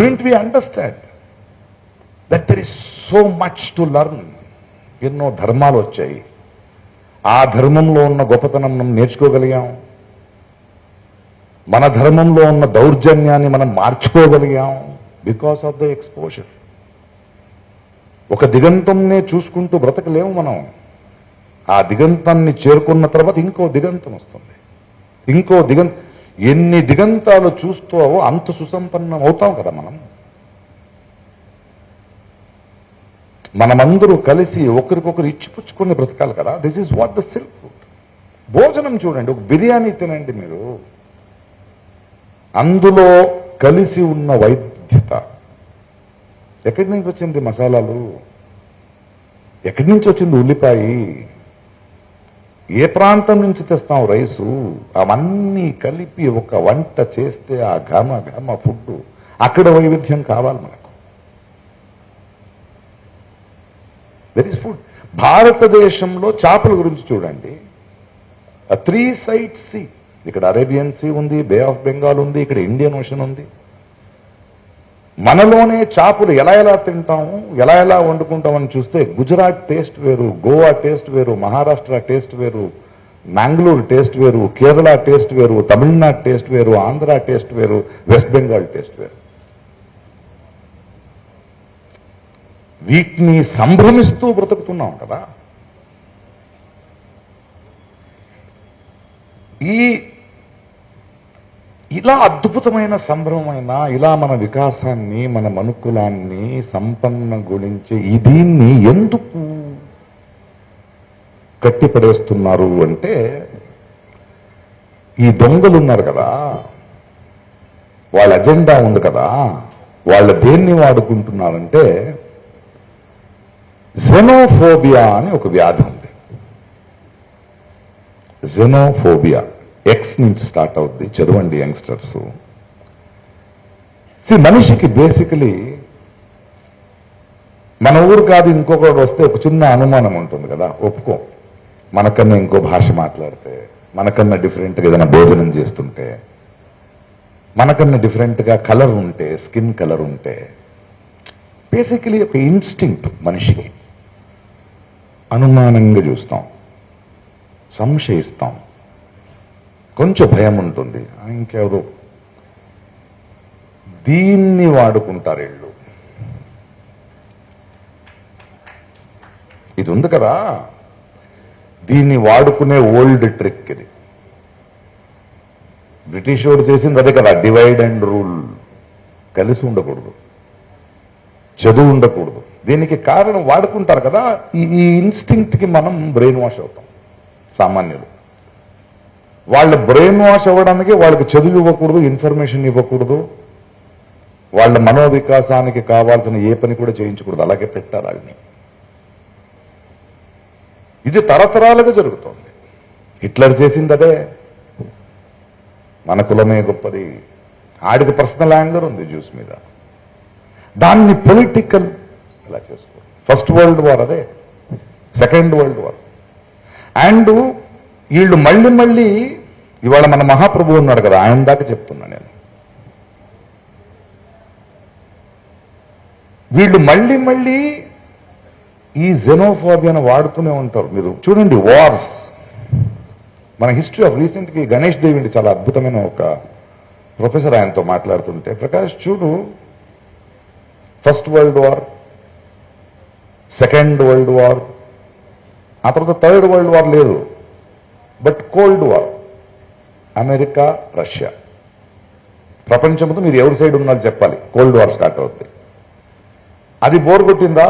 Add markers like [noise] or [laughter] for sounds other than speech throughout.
Student we understand that there is so much to learn ఎన్నో ధర్మాలు వచ్చాయి. ఆ ధర్మంలో ఉన్న గొప్పతనం మనం నేర్చుకోగలిగాం. మన ధర్మంలో ఉన్న దౌర్జన్యాన్ని మనం మార్చుకోగలిగాం బికాస్ ఆఫ్ ద ఎక్స్పోజర్ ఒక దిగంతంనే చూసుకుంటూ బ్రతకలేము మనం. ఆ దిగంతాన్ని చేరుకున్న తర్వాత ఇంకో దిగంతం వస్తుంది. ఇంకో దిగంత ఎన్ని దిగంతాలు చూస్తావో అంత సుసంపన్నం అవుతాం కదా మనం. మనమందరూ కలిసి ఒకరికొకరు ఇచ్చిపుచ్చుకుని బ్రతకాలి కదా. This is what the silk food భోజనం చూడండి ఒక బిర్యానీ తినండి మీరు. అందులో కలిసి ఉన్న వైద్యత. ఎక్కడి నుంచి వచ్చింది మసాలాలు? ఎక్కడి నుంచి వచ్చింది ఉల్లిపాయి? ఏ ప్రాంతం నుంచి తెస్తాం రైసు? అవన్నీ కలిపి ఒక వంట చేస్తే ఆ ఘమ ఘమ ఫుడ్. అక్కడ వైవిధ్యం కావాలి మనకు. దట్ ఈస్ ఫుడ్ భారతదేశంలో చేపల గురించి చూడండి. Three side sea. ఇక్కడ అరేబియన్ సీ ఉంది బే ఆఫ్ బెంగాల్ ఉంది ఇక్కడ ఇండియన్ ఓషన్ ఉంది. మనలోనే చేపలు ఎలా ఎలా తింటాము ఎలా ఎలా వండుకుంటామని చూస్తే గుజరాత్ టేస్ట్ వేరు గోవా టేస్ట్ వేరు మహారాష్ట్ర టేస్ట్ వేరు మ్యాంగ్లూరు టేస్ట్ వేరు కేరళ టేస్ట్ వేరు తమిళనాడు టేస్ట్ వేరు ఆంధ్ర టేస్ట్ వేరు వెస్ట్ బెంగాల్ టేస్ట్ వేరు. వీటిని సంభ్రమిస్తూ బ్రతుకుతున్నాం కదా. ఈ ఇలా అద్భుతమైన సంభ్రమమైన ఇలా మన వికాసాన్ని మన మనుకులాన్ని సంపన్న గుణించే దీన్ని ఎందుకు కట్టిపడేస్తున్నారు అంటే ఈ దొంగలు ఉన్నారు కదా వాళ్ళ అజెండా ఉంది కదా వాళ్ళ దేన్ని వాడుకుంటున్నారంటే జెనోఫోబియా అని ఒక వ్యాధి ఉంది. జెనోఫోబియా ఎక్స్ నుంచి స్టార్ట్ అవుద్ది చదవండి యంగ్స్టర్స్ సి మనిషికి బేసికలీ మన ఊరు కాదు ఇంకొకటి వస్తే ఒక చిన్న అనుమానం ఉంటుంది కదా ఒప్పుకో. మనకన్నా ఇంకో భాష మాట్లాడితే మనకన్నా డిఫరెంట్గా ఏదైనా భోజనం చేస్తుంటే మనకన్నా డిఫరెంట్గా కలర్ ఉంటే స్కిన్ కలర్ ఉంటే బేసికలీ ఒక ఇన్స్టింక్ట్ మనిషికి. అనుమానంగా చూస్తాం సంశయిస్తాం. కొంచెం భయం ఉంటుంది. ఆ, ఇంకెవరు? దీన్ని వాడుకుంటారు వీళ్ళు. ఇది ఉంది కదా? దీన్ని వాడుకునే ఓల్డ్ ట్రిక్ ఇది. బ్రిటిష్ వాడు చేసింది అదే కదా డివైడ్ అండ్ రూల్. కలిసి ఉండకూడదు. చదువు ఉండకూడదు. దీనికి కారణం వాడుకుంటారు కదా ఈ ఇన్స్టింక్ట్కి ఇన్స్టింక్ట్కి మనం బ్రెయిన్ వాష్ అవుతాం సామాన్యులు. వాళ్ళ బ్రెయిన్ వాష్ అవ్వడానికి వాళ్ళకి చదువు ఇవ్వకూడదు ఇన్ఫర్మేషన్ ఇవ్వకూడదు. వాళ్ళ మనోవికాసానికి కావాల్సిన ఏ పని కూడా చేయించకూడదు అలాగే పెట్టాలి వాళ్ళని ఇది తరతరాలుగా జరుగుతోంది. హిట్లర్ చేసింది అదే. మన కులమే గొప్పది. ఆడికి పర్సనల్ యాంగర్ ఉంది జ్యూస్ మీద. దాన్ని పొలిటికల్ ఇలా చేసుకో ఫస్ట్ వరల్డ్ వార్ అదే. సెకండ్ వరల్డ్ వార్ అండ్ వీళ్ళు మళ్ళీ మళ్ళీ ఇవాళ మన మహాప్రభు ఉన్నాడు కదా ఆయన దాకా చెప్తున్నా నేను. వీళ్ళు మళ్ళీ మళ్ళీ ఈ జెనోఫోబియాను వాడుతూనే ఉంటారు. మీరు చూడండి వార్స్. మన హిస్టరీ ఆఫ్ రీసెంట్ గణేష్ దేవిండి చాలా అద్భుతమైన ఒక ప్రొఫెసర్ ఆయనతో మాట్లాడుతుంటే ప్రకాష్ చూడు first world war second world war ఆ తర్వాత థర్డ్ వరల్డ్ వార్ లేదు but cold war. America Russia. ప్రపంచంతో మీరు ఎవరి సైడ్ ఉన్నారో చెప్పాలి. కోల్డ్ వార్ స్టార్ట్ అవుతుంది అది బోర్ కొట్టిందా?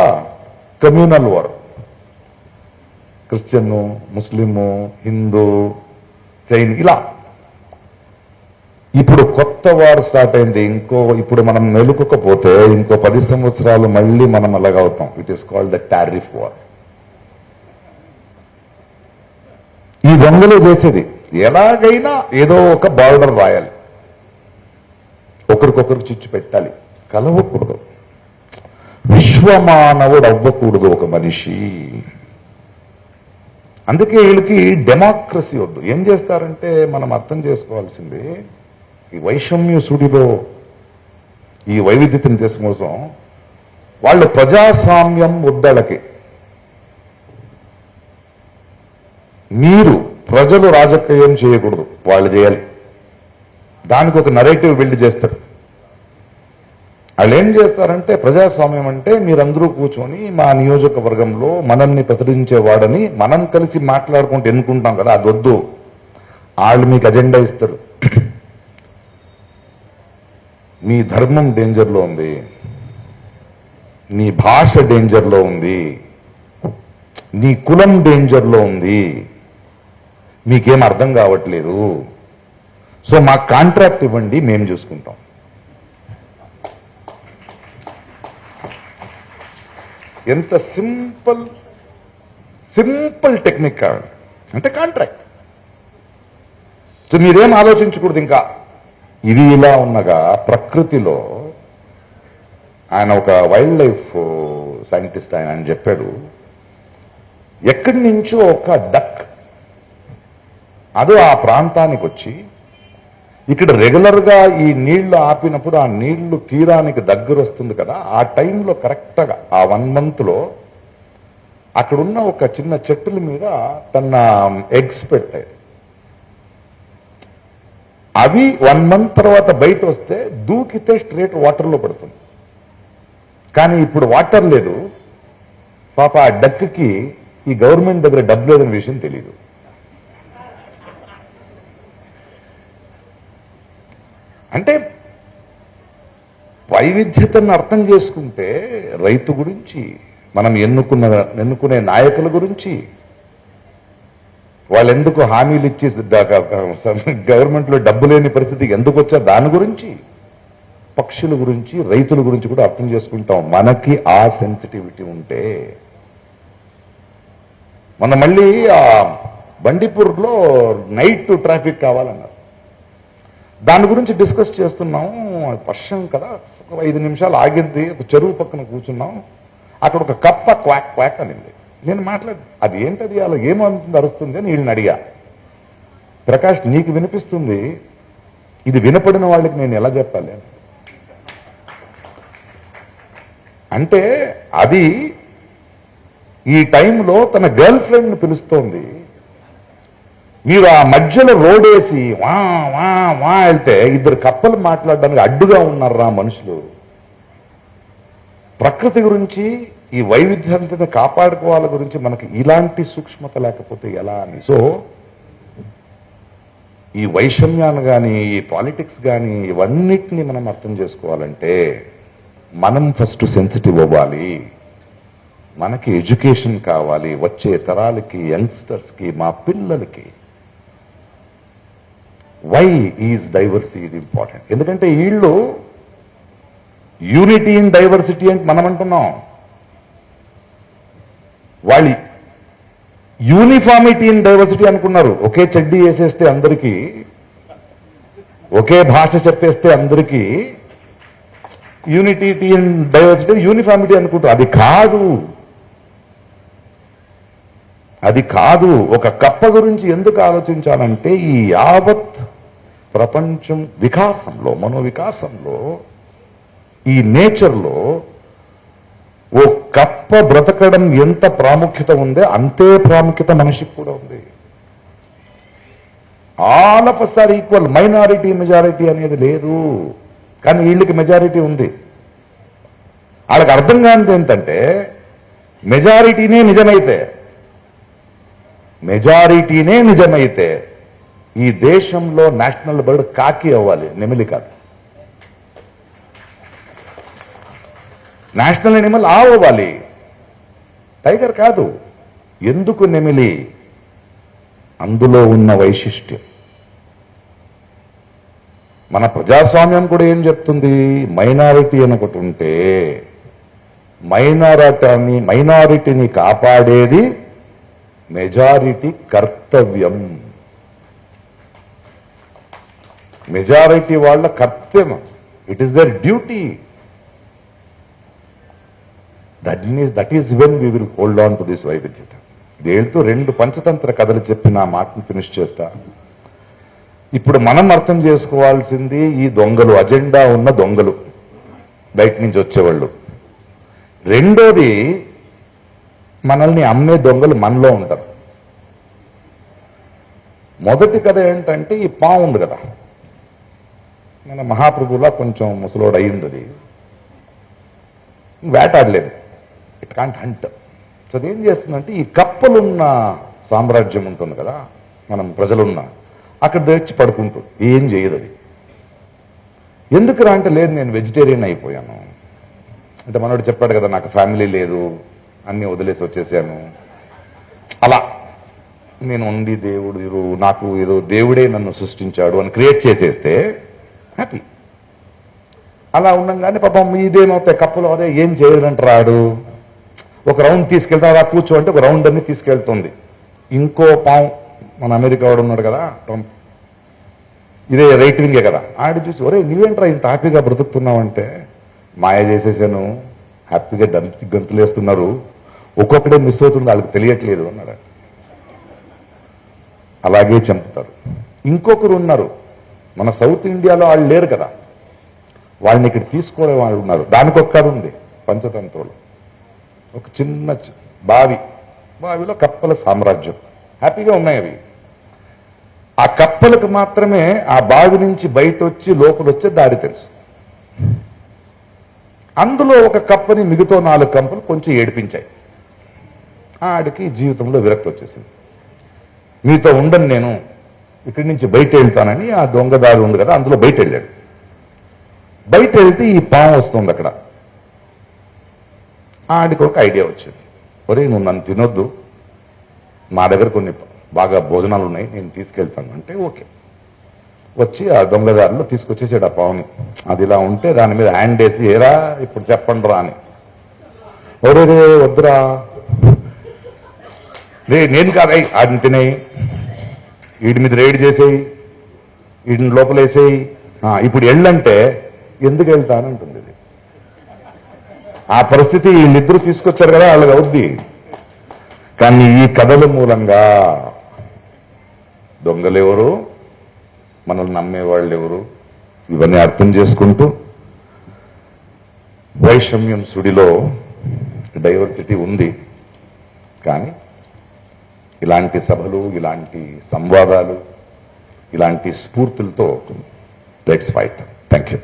Communal war Christian Muslim Hindu Jain ఇలా. ఇప్పుడు కొత్త వార్ స్టార్ట్ అయింది. ఇంకో ఇప్పుడు మనం మెలుకోకపోతే ఇంకో పది సంవత్సరాలు మళ్ళీ మనం అలాగా అవుతాం. It is called the tariff war ఈ దొంగలు చేసేది. ఎలాగైనా ఏదో ఒక బార్డర్ రాయాలి. ఒకరికొకరు చిచ్చు పెట్టాలి. కలవకూడదు. విశ్వమానవుడు అవ్వకూడదు ఒక మనిషి. అందుకే వీళ్ళకి డెమోక్రసీ వద్దు. ఏం చేస్తారంటే మనం అర్థం చేసుకోవాల్సింది ఈ వైషమ్య సుడిలో ఈ వైవిధ్యతను కోసం వాళ్ళు ప్రజాస్వామ్యం వద్దలకి. మీరు ప్రజలు రాజకీయం చేయకూడదు. వాళ్ళు చేయాలి. దానికి ఒక నరేటివ్ బిల్డ్ చేస్తారు. వాళ్ళు ఏం చేస్తారంటే ప్రజాస్వామ్యం అంటే మీరందరూ కూర్చొని మా నియోజకవర్గంలో మనల్ని ప్రచురించేవాడని మనం కలిసి మాట్లాడుకుంటూ ఎన్నుకుంటాం కదా అది వద్దు. వాళ్ళు మీకు అజెండా ఇస్తారు. [clears throat] మీ ధర్మం డేంజర్లో ఉంది. నీ భాష డేంజర్లో ఉంది. నీ కులం డేంజర్లో ఉంది. మీకేం అర్థం కావట్లేదు. సో మా కాంట్రాక్ట్ ఇవ్వండి మేము చూసుకుంటాం. ఎంత సింపుల్ సింపుల్ టెక్నిక్ కావాలి. అంటే కాంట్రాక్ట్. సో మీరేం ఆలోచించకూడదు ఇంకా. ఇది ఇలా ఉన్నగా ప్రకృతిలో ఆయన ఒక వైల్డ్ లైఫ్ సైంటిస్ట్ ఆయన అని చెప్పాడు. ఎక్కడి నుంచో ఒక డక్ అది ఆ ప్రాంతానికి వచ్చి ఇక్కడ రెగ్యులర్గా ఈ నీళ్ళు ఆపినప్పుడు ఆ నీళ్ళు తీరానికి దగ్గర వస్తుంది కదా ఆ టైంలో కరెక్ట్గా ఆ వన్ మంత్లో అక్కడున్న ఒక చిన్న చెట్టుల మీద తన ఎగ్స్ పెట్టాయి అవి వన్ మంత్ తర్వాత బయట వస్తే దూకితే స్ట్రేట్ వాటర్లో పడుతుంది. కానీ ఇప్పుడు వాటర్ లేదు. పాప ఆ డక్కి ఈ గవర్నమెంట్ దగ్గర డబ్బు లేదనే విషయం తెలియదు అంటే వైవిధ్యతను అర్థం చేసుకుంటే రైతు గురించి మనం ఎన్నుకున్న ఎన్నుకునే నాయకుల గురించి వాళ్ళు ఎందుకు హామీలు ఇచ్చి గవర్నమెంట్లో డబ్బు లేని పరిస్థితికి ఎందుకు వచ్చా? దాని గురించి పక్షుల గురించి రైతుల గురించి కూడా అర్థం చేసుకుంటాం. మనకి ఆ సెన్సిటివిటీ ఉంటే. మన మళ్ళీ ఆ బండిపూర్లో నైట్ ట్రాఫిక్ కావాలన్నారు. దాని గురించి డిస్కస్ చేస్తున్నాం. వర్షం కదా. ఒక ఐదు నిమిషాలు ఆగింది ఒక చెరువు పక్కన కూర్చున్నాం. అక్కడ ఒక కప్ప క్వాక్ క్వాక్ అనింది. నేను మాట్లాడి అది ఏంటది? అలా ఏమంటుంది అరుస్తుంది అని వీళ్ళని అడిగా. ప్రకాష్ నీకు వినిపిస్తుంది? ఇది వినపడిన వాళ్ళకి నేను ఎలా చెప్పాలి? అంటే అది ఈ టైంలో తన గర్ల్ ఫ్రెండ్ని పిలుస్తోంది. మీరు ఆ మధ్యలో రోడ్ వేసి వా వా వా వెళ్తే ఇద్దరు కప్పలు మాట్లాడడానికి అడ్డుగా ఉన్నారా మనుషులు. ప్రకృతి గురించి ఈ వైవిధ్యాన్ని కాపాడుకోవాల గురించి మనకి ఇలాంటి సూక్ష్మత లేకపోతే ఎలా అని. సో ఈ వైషమ్యాన్ని కానీ ఈ పాలిటిక్స్ కానీ ఇవన్నిటిని మనం అర్థం చేసుకోవాలంటే మనం ఫస్ట్ సెన్సిటివ్ అవ్వాలి. మనకి ఎడ్యుకేషన్ కావాలి వచ్చే తరాలకి యంగ్స్టర్స్కి మా పిల్లలకి. వై ఈజ్ డైవర్సిటీ ఇంపార్టెంట్ ఎందుకంటే వీళ్ళు యూనిటీ ఇన్ డైవర్సిటీ అంటే మనం అంటున్నాం. వాళ్ళు యూనిఫామిటీ ఇన్ డైవర్సిటీ అనుకున్నారు. ఒకే చెడ్డీ వేసేస్తే అందరికీ ఒకే భాష చెప్పేస్తే అందరికీ యూనిటీ ఇన్ డైవర్సిటీ యూనిఫామిటీ అనుకుంటారు. అది కాదు. అది కాదు. ఒక కప్ప గురించి ఎందుకు ఆలోచించాలంటే ఈ యావత్ ప్రపంచం వికాసంలో మనో వికాసంలో ఈ నేచర్లో ఓ కప్ప బ్రతకడం ఎంత ప్రాముఖ్యత ఉందో అంతే ప్రాముఖ్యత మనిషికి కూడా ఉంది. All of equal minority majority అనేది లేదు. కానీ వీళ్ళకి మెజారిటీ ఉంది. వాళ్ళకి అర్థం కానిది ఏంటంటే మెజారిటీనే నిజమైతే మెజారిటీనే నిజమైతే ఈ దేశంలో నేషనల్ బర్డ్ కాకి అవ్వాలి నెమిలి కాదు నేషనల్ ఎనిమల్ ఆవు అవ్వాలి. టైగర్ కాదు. ఎందుకు నెమిలి? అందులో ఉన్న వైశిష్ట్యం. మన ప్రజాస్వామ్యం కూడా ఏం చెప్తుంది? మైనారిటీ అని ఒకటి ఉంటే మైనారిటీని మైనారిటీని కాపాడేది మెజారిటీ కర్తవ్యం. మెజారిటీ వాళ్ళ కర్తవ్యం. It is their duty that is that is when we will hold on to this వైవిధ్యత దేంతో రెండు పంచతంత్ర కథలు చెప్పి నా మాటను ఫినిష్ చేస్తా. ఇప్పుడు మనం అర్థం చేసుకోవాల్సింది ఈ దొంగలు అజెండా ఉన్న దొంగలు బయట నుంచి వచ్చేవాళ్ళు. రెండోది మనల్ని అమ్మే దొంగలు మనలో ఉంటారు. మొదటి కథ ఏంటంటే ఈ పాము ఉంది కదా. మన మహాప్రభులా కొంచెం ముసలోడు అయింది అది వేటాడలేదు. It can't hunt. సో అది ఏం చేస్తుందంటే ఈ కప్పలున్న సామ్రాజ్యం ఉంటుంది కదా మనం ప్రజలున్న అక్కడ తెచ్చి పడుకుంటుంది. ఏం చేయదు అది. ఎందుకు రా అంటే లేదు నేను వెజిటేరియన్ అయిపోయాను. అంటే మనోడు చెప్పాడు కదా నాకు ఫ్యామిలీ లేదు అన్ని వదిలేసి వచ్చేసాను. అలా. నేను ఉండి దేవుడు నాకు ఏదో దేవుడే నన్ను సృష్టించాడు అని క్రియేట్ చేసేస్తే హ్యాపీ అలా ఉండంగానే పాపం ఇదేమవుతాయి కప్పులు అదే ఏం చేయడంట రాడు ఒక రౌండ్ తీసుకెళ్తా అలా కూర్చో అంటే ఒక రౌండ్ అన్ని తీసుకెళ్తుంది. ఇంకో పాము మన అమెరికా వాడు ఉన్నాడు కదా ట్రంప్. ఇదే రైట్ వింగే కదా. ఆడ చూసి ఒరే నువ్వేంట్రా ఇంత హ్యాపీగా బ్రతుకుతున్నావంటే? మాయ చేసేసాను. హ్యాపీగా దంతి గంతులు వేస్తున్నారు ఒక్కొక్కడే మిస్ అవుతుంది వాళ్ళకి తెలియట్లేదు అన్నాడు. అలాగే చంపుతారు. ఇంకొకరు ఉన్నారు. మన సౌత్ ఇండియాలో వాళ్ళు లేరు కదా. వాళ్ళని ఇక్కడ తీసుకోవడం వాళ్ళు ఉన్నారు. దానికి ఒక్కడు ఉంది పంచతంత్రులు. ఒక చిన్న బావి. బావిలో కప్పల సామ్రాజ్యం. హ్యాపీగా ఉన్నాయి అవి. ఆ కప్పలకు మాత్రమే ఆ బావి నుంచి బయట వచ్చి లోపల వచ్చే దారి తెలుసు. అందులో ఒక కప్పని మిగతా నాలుగు కంపలు కొంచెం ఏడిపించాయి. ఆడికి జీవితంలో విరక్తి వచ్చేసింది. మీతో ఉండను నేను. ఇక్కడి నుంచి బయట వెళ్తానని ఆ దొంగదారి ఉంది కదా అందులో బయట వెళ్ళాడు. బయట వెళ్తే ఈ పాము వస్తుంది అక్కడ. ఆడికి ఒక ఐడియా వచ్చింది. ఒరే నువ్వు నన్ను తినొద్దు. మా దగ్గర కొన్ని బాగా భోజనాలు ఉన్నాయి నేను తీసుకెళ్తాను. అంటే ఓకే. వచ్చి ఆ దొంగదారిలో తీసుకొచ్చేసాడు ఆ పావుని. అది ఇలా ఉంటే దాని మీద హ్యాండ్ వేసి ఏరా ఇప్పుడు చెప్పండి రా అని. ఒరే రే వద్దురా. రే నేను కాదు ఆడిని తినేయి. వీడి మీద రైడ్ చేసేయి వీడిని లోపలేసేయి. ఆ, ఇప్పుడు వెళ్ళంటే ఎందుకు వెళ్తానంటుంది ఇది. ఆ పరిస్థితి వీళ్ళిద్దరూ తీసుకొచ్చారు కదా వాళ్ళకి అవుద్ది కానీ ఈ కథల మూలంగా దొంగలెవరు మనల్ని నమ్మేవాళ్ళు ఎవరు ఇవన్నీ అర్థం చేసుకుంటూ వైషమ్యం సుడిలో డైవర్సిటీ ఉంది. కానీ ఇలాంటి సభలు ఇలాంటి సంవాదాలు ఇలాంటి స్ఫూర్తులతో లెట్స్ ఫైట్ థ్యాంక్ యూ